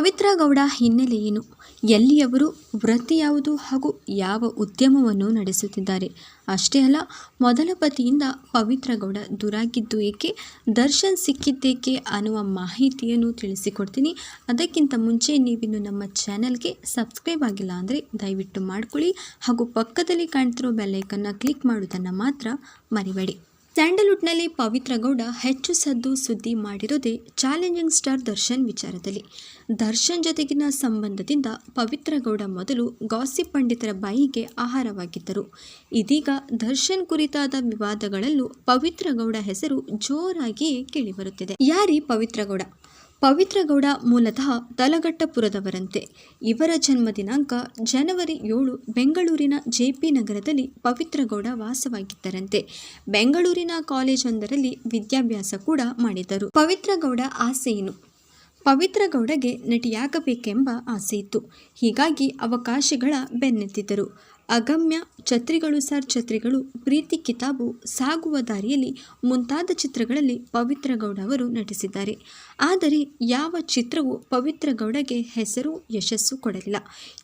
ಪವಿತ್ರ ಗೌಡ ಹಿನ್ನೆಲೆ ಏನು? ಎಲ್ಲಿಯವರು ವೃತ್ತಿ ಯಾವುದು ಹಾಗೂ ಯಾವ ಉದ್ಯಮವನ್ನು ನಡೆಸುತ್ತಿದ್ದಾರೆ? ಅಷ್ಟೇ ಅಲ್ಲ, ಮೊದಲ ಪತಿಯಿಂದ ಪವಿತ್ರ ಗೌಡ ದೂರಾಗಿದ್ದು ಏಕೆ? ದರ್ಶನ್ ಸಿಕ್ಕಿದ್ದೇಕೆ ಅನ್ನುವ ಮಾಹಿತಿಯನ್ನು ತಿಳಿಸಿಕೊಡ್ತೀನಿ. ಅದಕ್ಕಿಂತ ಮುಂಚೆ ನೀವಿನ್ನು ನಮ್ಮ ಚಾನಲ್ಗೆ ಸಬ್ಸ್ಕ್ರೈಬ್ ಆಗಿಲ್ಲ ಅಂದರೆ ದಯವಿಟ್ಟು ಮಾಡ್ಕೊಳ್ಳಿ ಹಾಗೂ ಪಕ್ಕದಲ್ಲಿ ಕಾಣ್ತಿರೋ ಬೆಲ್ಲೈಕನ್ನು ಕ್ಲಿಕ್ ಮಾಡುವುದನ್ನು ಮಾತ್ರ ಮರಿಬೇಡಿ. ಸ್ಯಾಂಡಲ್ವುಡ್ನಲ್ಲಿ ಪವಿತ್ರ ಗೌಡ ಹೆಚ್ಚು ಸದ್ದು ಸುದ್ದಿ ಮಾಡಿರೋದೇ ಚಾಲೆಂಜಿಂಗ್ ಸ್ಟಾರ್ ದರ್ಶನ್ ವಿಚಾರದಲ್ಲಿ. ದರ್ಶನ್ ಜೊತೆಗಿನ ಸಂಬಂಧದಿಂದ ಪವಿತ್ರ ಗೌಡ ಮೊದಲು ಗಾಸಿಪ್ ಪಂಡಿತರ ಬಾಯಿಗೆ ಆಹಾರವಾಗಿದ್ದರು. ಇದೀಗ ದರ್ಶನ್ ಕುರಿತಾದ ವಿವಾದಗಳಲ್ಲೂ ಪವಿತ್ರ ಗೌಡ ಹೆಸರು ಜೋರಾಗಿಯೇ ಕೇಳಿಬರುತ್ತಿದೆ ಯಾರಿ ಪವಿತ್ರ ಗೌಡ ಪವಿತ್ರ ಗೌಡ ಮೂಲತಃ ತಲಗಟ್ಟಪುರದವರಂತೆ ಇವರ ಜನ್ಮ ದಿನಾಂಕ ಜನವರಿ ಏಳು, ಬೆಂಗಳೂರಿನ ಜೆಪಿ ನಗರದಲ್ಲಿ ಪವಿತ್ರಗೌಡ ವಾಸವಾಗಿದ್ದರಂತೆ. ಬೆಂಗಳೂರಿನ ಕಾಲೇಜೊಂದರಲ್ಲಿ ವಿದ್ಯಾಭ್ಯಾಸ ಕೂಡ ಮಾಡಿದರು ಪವಿತ್ರಗೌಡ ಆಸೆಯೇನು ಪವಿತ್ರಗೌಡಗೆ ನಟಿಯಾಗಬೇಕೆಂಬ ಆಸೆಯಿತ್ತು ಹೀಗಾಗಿ ಅವಕಾಶಗಳ ಬೆನ್ನತ್ತಿದ್ದರು. ಅಗಮ್ಯ ಛತ್ರಿಗಳು ಸರ್ ಛತ್ರಿಗಳು, ಪ್ರೀತಿ ಕಿತಾಬು ಸಾಗುವ ದಾರಿಯಲ್ಲಿ ಮುಂತಾದ ಚಿತ್ರಗಳಲ್ಲಿ ಪವಿತ್ರ ಗೌಡ ಅವರು ನಟಿಸಿದ್ದಾರೆ. ಆದರೆ ಯಾವ ಚಿತ್ರವೂ ಪವಿತ್ರ ಗೌಡಗೆ ಹೆಸರು, ಯಶಸ್ಸು ಕೊಡಲಿಲ್ಲ.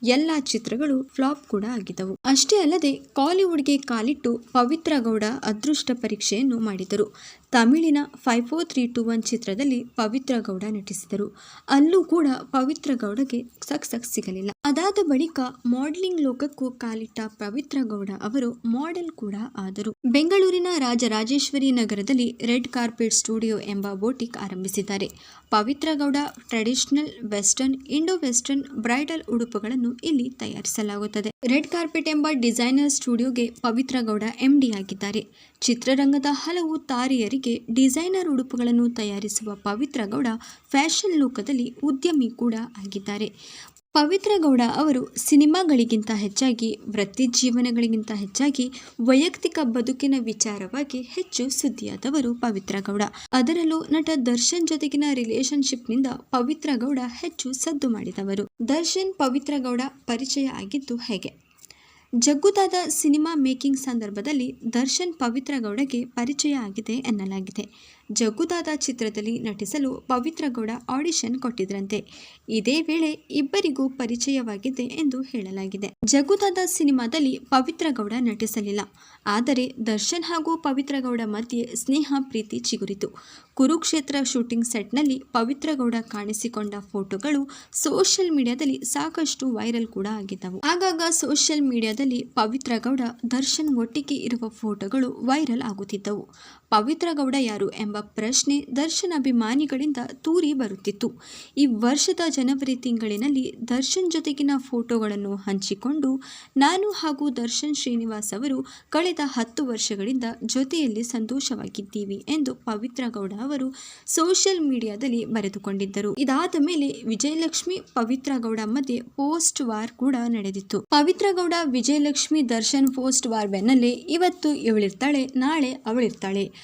ಎಲ್ಲ ಚಿತ್ರಗಳು ಫ್ಲಾಪ್ ಕೂಡ ಆಗಿದ್ದವು. ಅಷ್ಟೇ ಅಲ್ಲದೆ ಕಾಲಿವುಡ್ಗೆ ಕಾಲಿಟ್ಟು ಪವಿತ್ರ ಗೌಡ ಅದೃಷ್ಟ ಪರೀಕ್ಷೆಯನ್ನು ಮಾಡಿದರು. ತಮಿಳಿನ five four three two one ಚಿತ್ರದಲ್ಲಿ ಪವಿತ್ರ ಗೌಡ ನಟಿಸಿದರು. ಅಲ್ಲೂ ಕೂಡ ಪವಿತ್ರ ಗೌಡಗೆ ಸಕ್ಸಸ್ ಸಿಗಲಿಲ್ಲ. ಅದಾದ ಬಳಿಕ ಮಾಡೆಲಿಂಗ್ ಲೋಕಕ್ಕೂ ಕಾಲಿಟ್ಟ ಪವಿತ್ರ ಗೌಡ ಅವರು ಮಾಡೆಲ್ ಕೂಡ ಆದರು. ಬೆಂಗಳೂರಿನ ರಾಜರಾಜೇಶ್ವರಿ ನಗರದಲ್ಲಿ ರೆಡ್ ಕಾರ್ಪೆಟ್ ಸ್ಟುಡಿಯೋ ಎಂಬ ಬೋಟಿಕ್ ಆರಂಭಿಸಿದ್ದಾರೆ. Pavithra Gowda traditional western, Indo western bridal ಉಡುಪುಗಳನ್ನು ಇಲ್ಲಿ ತಯಾರಿಸಲಾಗುತ್ತದೆ. ರೆಡ್ ಕಾರ್ಪೆಟ್ ಎಂಬ ಡಿಸೈನರ್ ಸ್ಟುಡಿಯೋಗೆ ಪವಿತ್ರ ಗೌಡ ಎಂಡಿ ಆಗಿದ್ದಾರೆ. ಚಿತ್ರರಂಗದ ಹಲವು ತಾರೆಯರಿಗೆ ಡಿಸೈನರ್ ಉಡುಪುಗಳನ್ನು ತಯಾರಿಸುವ ಪವಿತ್ರ ಗೌಡ ಫ್ಯಾಷನ್ ಲೋಕದಲ್ಲಿ ಉದ್ಯಮಿ ಕೂಡ ಆಗಿದ್ದಾರೆ. ಪವಿತ್ರ ಗೌಡ ಅವರು ಸಿನಿಮಾಗಳಿಗಿಂತ ಹೆಚ್ಚಾಗಿ, ವೃತ್ತಿ ಜೀವನಗಳಿಗಿಂತ ಹೆಚ್ಚಾಗಿ ವೈಯಕ್ತಿಕ ಬದುಕಿನ ವಿಚಾರವಾಗಿ ಹೆಚ್ಚು ಸುದ್ದಿಯಾದವರು ಪವಿತ್ರ ಗೌಡ ಅದರಲ್ಲೂ ನಟ ದರ್ಶನ್ ಜೊತೆಗಿನ ರಿಲೇಶನ್ಶಿಪ್ನಿಂದ ಪವಿತ್ರ ಗೌಡ ಹೆಚ್ಚು ಸದ್ದು ಮಾಡಿದವರು. ದರ್ಶನ್ ಪವಿತ್ರ ಗೌಡ ಪರಿಚಯ ಆಗಿದ್ದು ಹೇಗೆ? ಜಗ್ಗುದಾದ ಸಿನಿಮಾ ಮೇಕಿಂಗ್ ಸಂದರ್ಭದಲ್ಲಿ ದರ್ಶನ್ ಪವಿತ್ರ ಗೌಡಗೆ ಪರಿಚಯ ಆಗಿದೆ ಎನ್ನಲಾಗಿದೆ. ಜಗ್ಗುದಾದ ಚಿತ್ರದಲ್ಲಿ ನಟಿಸಲು ಪವಿತ್ರ ಗೌಡ ಆಡಿಷನ್ ಕೊಟ್ಟಿದ್ರಂತೆ. ಇದೇ ವೇಳೆ ಇಬ್ಬರಿಗೂ ಪರಿಚಯವಾಗಿದೆ ಎಂದು ಹೇಳಲಾಗಿದೆ. ಜಗ್ಗುದಾದ ಸಿನಿಮಾದಲ್ಲಿ ಪವಿತ್ರ ಗೌಡ ನಟಿಸಲಿಲ್ಲ. ಆದರೆ ದರ್ಶನ್ ಹಾಗೂ ಪವಿತ್ರಗೌಡ ಮಧ್ಯೆ ಸ್ನೇಹ, ಪ್ರೀತಿ ಚಿಗುರಿತು. ಕುರುಕ್ಷೇತ್ರ ಶೂಟಿಂಗ್ ಸೆಟ್ನಲ್ಲಿ ಪವಿತ್ರಗೌಡ ಕಾಣಿಸಿಕೊಂಡ ಫೋಟೋಗಳು ಸೋಷಿಯಲ್ ಮೀಡಿಯಾದಲ್ಲಿ ಸಾಕಷ್ಟು ವೈರಲ್ ಕೂಡ ಆಗಿದ್ದವು. ಆಗಾಗ ಸೋಷಿಯಲ್ ಮೀಡಿಯಾದಲ್ಲಿ ಪವಿತ್ರಗೌಡ, ದರ್ಶನ್ ಒಟ್ಟಿಗೆ ಇರುವ ಫೋಟೋಗಳು ವೈರಲ್ ಆಗುತ್ತಿದ್ದವು. ಪವಿತ್ರ ಗೌಡ ಯಾರು ಎಂಬ ಪ್ರಶ್ನೆ ದರ್ಶನ್ ಅಭಿಮಾನಿಗಳಿಂದ ತೂರಿ ಬರುತ್ತಿತ್ತು. ಈ ವರ್ಷದ ಜನವರಿ ತಿಂಗಳಿನಲ್ಲಿ ದರ್ಶನ್ ಜೊತೆಗಿನ ಫೋಟೋಗಳನ್ನು ಹಂಚಿಕೊಂಡು ನಾನು ಹಾಗೂ ದರ್ಶನ್ ಶ್ರೀನಿವಾಸ್ ಅವರು ಕಳೆದ ಹತ್ತು ವರ್ಷಗಳಿಂದ ಜೊತೆಯಲ್ಲಿ ಸಂತೋಷವಾಗಿದ್ದೀವಿ ಎಂದು ಪವಿತ್ರ ಗೌಡ ಅವರು ಸೋಷಿಯಲ್ ಮೀಡಿಯಾದಲ್ಲಿ ಬರೆದುಕೊಂಡಿದ್ದರು. ಇದಾದ ಮೇಲೆ ವಿಜಯಲಕ್ಷ್ಮಿ ಪವಿತ್ರ ಗೌಡ ಮಧ್ಯೆ ಪೋಸ್ಟ್ ವಾರ್ ಕೂಡ ನಡೆದಿತ್ತು. ಪವಿತ್ರ ಗೌಡ, ವಿಜಯಲಕ್ಷ್ಮಿ ದರ್ಶನ್ ಪೋಸ್ಟ್ ವಾರ್ ಬೆನ್ನಲ್ಲೇ ಇವತ್ತು ಇವಳಿರ್ತಾಳೆ, ನಾಳೆ ಅವಳಿರ್ತಾಳೆ.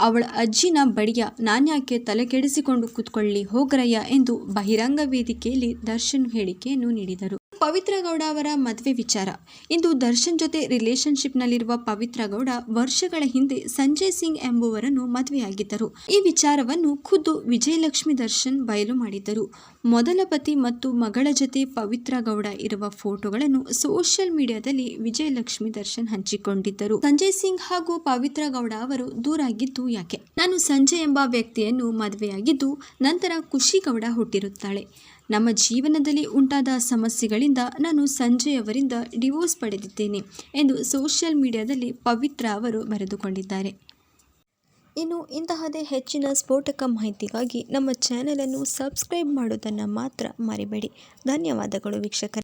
ಅವಳ ಅಜ್ಜಿನ ಬಡಿಯ ನಾನ್ಯಾಕೆ ತಲೆ ಕೆಡಿಸಿಕೊಂಡು ಕೂತ್ಕೊಳ್ಳಿ ಹೋಗ್ರಯ್ಯ ಎಂದು ಬಹಿರಂಗ ವೇದಿಕೆಯಲ್ಲಿ ದರ್ಶನ್ ಹೇಳಿಕೆಯನ್ನು ನೀಡಿದರು. ಪವಿತ್ರ ಗೌಡ ಅವರ ಮದುವೆ ವಿಚಾರ. ಇಂದು ದರ್ಶನ್ ಜೊತೆ ರಿಲೇಶನ್ಶಿಪ್ನಲ್ಲಿರುವ ಪವಿತ್ರ ಗೌಡ ವರ್ಷಗಳ ಹಿಂದೆ ಸಂಜಯ್ ಸಿಂಗ್ ಎಂಬುವರನ್ನು ಮದುವೆಯಾಗಿದ್ದರು. ಈ ವಿಚಾರವನ್ನು ಖುದ್ದು ವಿಜಯಲಕ್ಷ್ಮಿ ದರ್ಶನ್ ಬಯಲು ಮಾಡಿದ್ದರು. ಮೊದಲ ಪತಿ ಮತ್ತು ಮಗಳ ಜೊತೆ ಪವಿತ್ರ ಗೌಡ ಇರುವ ಫೋಟೋಗಳನ್ನು ಸೋಷಿಯಲ್ ಮೀಡಿಯಾದಲ್ಲಿ ವಿಜಯಲಕ್ಷ್ಮಿ ದರ್ಶನ್ ಹಂಚಿಕೊಂಡಿದ್ದರು. ಸಂಜಯ್ ಸಿಂಗ್ ಹಾಗೂ ಪವಿತ್ರ ಗೌಡ ಅವರು ದೂರಾಗಿದ್ದು ಯಾಕೆ? ನಾನು ಸಂಜಯ್ ಎಂಬ ವ್ಯಕ್ತಿಯನ್ನು ಮದುವೆಯಾಗಿದ್ದು ನಂತರ ಖುಷಿ ಗೌಡ ಹುಟ್ಟಿರುತ್ತಾಳೆ. ನಮ್ಮ ಜೀವನದಲ್ಲಿ ಉಂಟಾದ ಸಮಸ್ಯೆಗಳಿಂದ ನಾನು ಸಂಜಯ್ ಅವರಿಂದ ಡಿವೋರ್ಸ್ ಪಡೆದಿದ್ದೇನೆ ಎಂದು ಸೋಷಿಯಲ್ ಮೀಡಿಯಾದಲ್ಲಿ ಪವಿತ್ರ ಅವರು ಬರೆದುಕೊಂಡಿದ್ದಾರೆ. ಇನ್ನು ಇಂತಹದೇ ಹೆಚ್ಚಿನ ಸ್ಫೋಟಕ ಮಾಹಿತಿಗಾಗಿ ನಮ್ಮ ಚಾನಲನ್ನು ಸಬ್ಸ್ಕ್ರೈಬ್ ಮಾಡೋದನ್ನು ಮಾತ್ರ ಮರಿಬೇಡಿ. ಧನ್ಯವಾದಗಳು ವೀಕ್ಷಕರೇ.